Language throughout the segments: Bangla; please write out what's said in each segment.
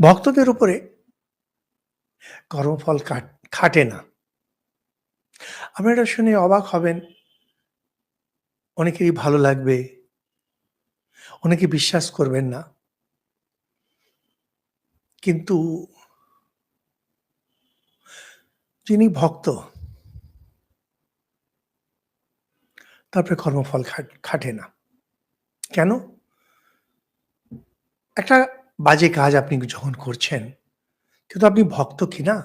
ভক্তদের উপরে কর্মফল খাটে না। আপনারা শুনে অবাক হবেন। অনেকেরই ভালো লাগবে। অনেকে বিশ্বাস করবেন না। কিন্তু যিনি ভক্ত তারপরে কর্মফল খাটে না। কেন? একটা বাজে কাজ আপনি যখন করছেন, কিন্তু আপনি ভক্ত কি না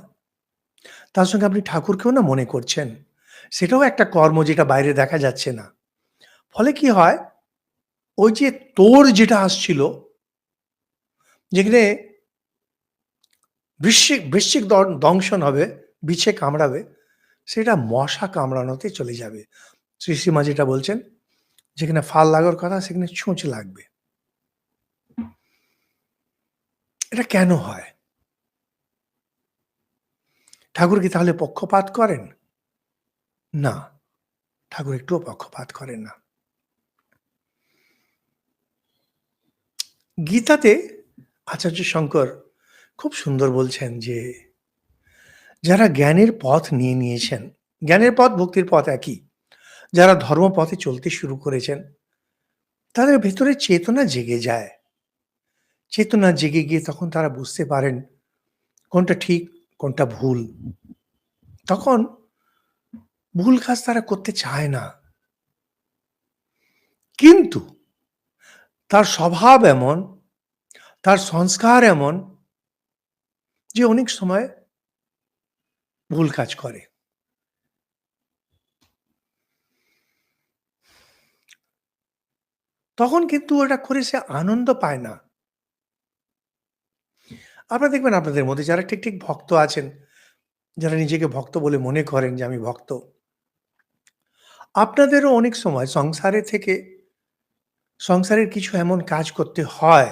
তার সঙ্গে আপনি ঠাকুরকেও না মনে করছেন। সেটাও একটা কর্ম যেটা বাইরে দেখা যাচ্ছে না। ফলে কি হয়? ওই যে তোর যেটা আসছিল যেখানে বৃশ্চিক বৃশ্চিক দংশন হবে, বিছে কামড়াবে, সেটা মশা কামড়ানোতে চলে যাবে। শ্রীশ্রীমা যেটা বলছেন, যেখানে ফাল লাগার কথা সেখানে ছুঁচ লাগবে। এটা কেন হয়? ঠাকুর কি তাহলে পক্ষপাত করেন? না, ঠাকুর একটুও পক্ষপাত করেন না। গীতাতে আচার্য শঙ্কর খুব সুন্দর বলছেন যে, যারা জ্ঞানের পথ নিয়ে নিয়েছেন, জ্ঞানের পথ ভক্তির পথ একই। যারা ধর্মপথে চলতে শুরু করেছেন, তাদের ভেতরে চেতনা জেগে যায়। চেতনা জেগে গিয়ে তখন তারা বুঝতে পারেন কোনটা ঠিক, কোনটা ভুল। তখন ভুল কাজ তারা করতে চায় না। কিন্তু তার স্বভাব এমন, তার সংস্কার এমন যে অনেক সময় ভুল কাজ করে। তখন কিন্তু ওটা করে সে আনন্দ পায় না। আপনারা দেখবেন আপনাদের মধ্যে যারা ঠিক, ঠিক ভক্ত আছেন, যারা নিজেকে ভক্ত বলে মনে করেন যে আমি ভক্ত। আপনাদেরও অনেক সময় সংসারে থেকে সংসারের কিছু এমন কাজ করতে হয়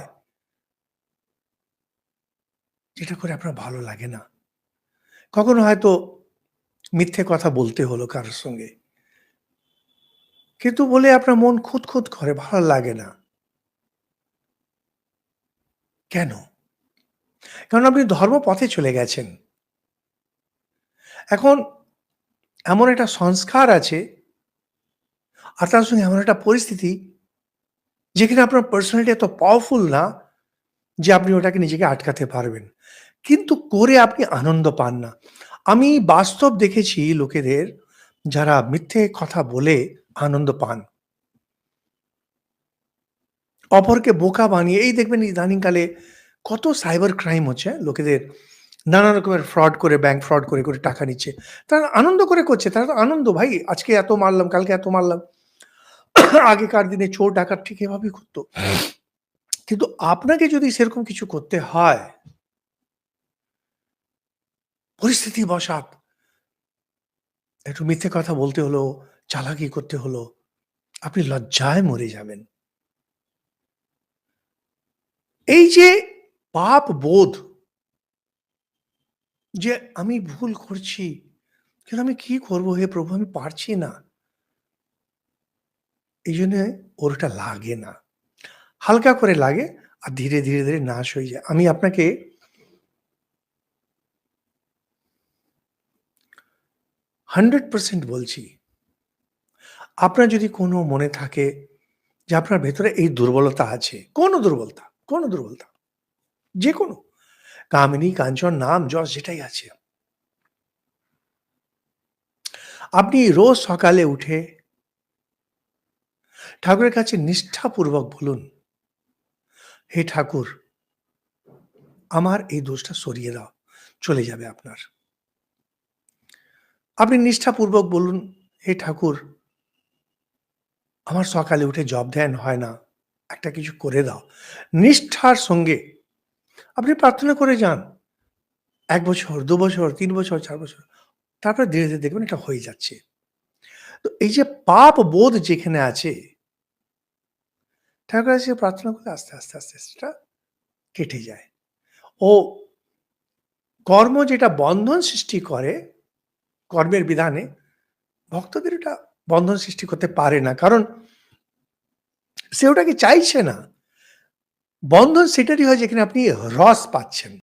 যেটা করে আপনার ভালো লাগে না। কখনো হয়তো মিথ্যে কথা বলতে হলো কারোর সঙ্গে। কিন্তু বলে আপনার মন খুঁত খুঁত করে, ভালো লাগে না। কেন? কারণ আপনি ধর্মপথে চলে গেছেন। এখন এমন একটা সংস্কার আছে আর তার সঙ্গে এমন একটা পরিস্থিতি যেখানে আপনার পার্সোনালিটি এত পাওয়ারফুল না যে আপনি ওটাকে নিজেকে আটকাতে পারবেন। কিন্তু করে আপনি আনন্দ পান না। আমি বাস্তব দেখেছি লোকেদের যারা মিথ্যে কথা বলে আনন্দ পান। অপরকে বোকা বানিয়ে, এই দেখবেন ইদানিংকালে কত সাইবার ক্রাইম হচ্ছে লোকেদের নানা রকমের ফ্রড করে ব্যাংক ফ্রড করে, করে টাকা নিচ্ছে। তারা আনন্দ করে করছে। তারা তো আনন্দ ভাই আজকে এত মারলাম, কালকে এত মারলাম। আগেকার দিনে চোর ডাকাত ঠিক এভাবেই করতো কিন্তু আপনাকে যদি সেরকম কিছু করতে হয় পরিস্থিতি বশাৎ একটু মিথ্যে কথা বলতে হলো, চালাকি করতে হলো, আপনি লজ্জায় মরে যাবেন। এই যে পাপ বোধ যে আমি ভুল করছি, কিন্তু আমি কি করব হে প্রভু আমি পারছি না। এইজন্যে ওর ওটা লাগে না। হালকা করে লাগে আর ধীরে, ধীরে, ধীরে নাশ হয়ে যায়। আমি আপনাকে 100% বলছি। আপনার যদি কোনো মনে থাকে যে আপনার ভেতরে এই দুর্বলতা আছে, কোনো দুর্বলতা, কোনো দুর্বলতা, যেকোনো। কামিনী, কাঞ্চন, নাম, যশ যেটাই আছে। আপনি রোজ সকালে উঠে ঠাকুরের কাছে নিষ্ঠাপূর্বক বলুন, "হে ঠাকুর" "আমার এই দোষটা সরিয়ে দাও।" চলে যাবে আপনার। আপনি নিষ্ঠাপূর্বক বলুন, "হে ঠাকুর" "আমার সকালে উঠে জব ধ্যান হয় না। একটা কিছু করে দাও।" নিষ্ঠার সঙ্গে আপনি প্রার্থনা করে যান। এক বছর, দু বছর, তিন বছর, চার বছর। তারপরে ধীরে, ধীরে দেখবেন এটা হয়ে যাচ্ছে। তো এই যে পাপ বোধ যেখানে আছে ঠাকুরের কাছে প্রার্থনা করলে আস্তে, আস্তে, আস্তে, আস্তে সেটা কেটে যায়। ও কর্ম যেটা বন্ধন সৃষ্টি করে, কর্মের বিধানে, ভক্তদের এটা বন্ধন সৃষ্টি করতে পারে না। কারণ সে ওটাকে চাইছে না। বন্ধন সেটারই হয় যেখানে আপনি রস পাচ্ছেন।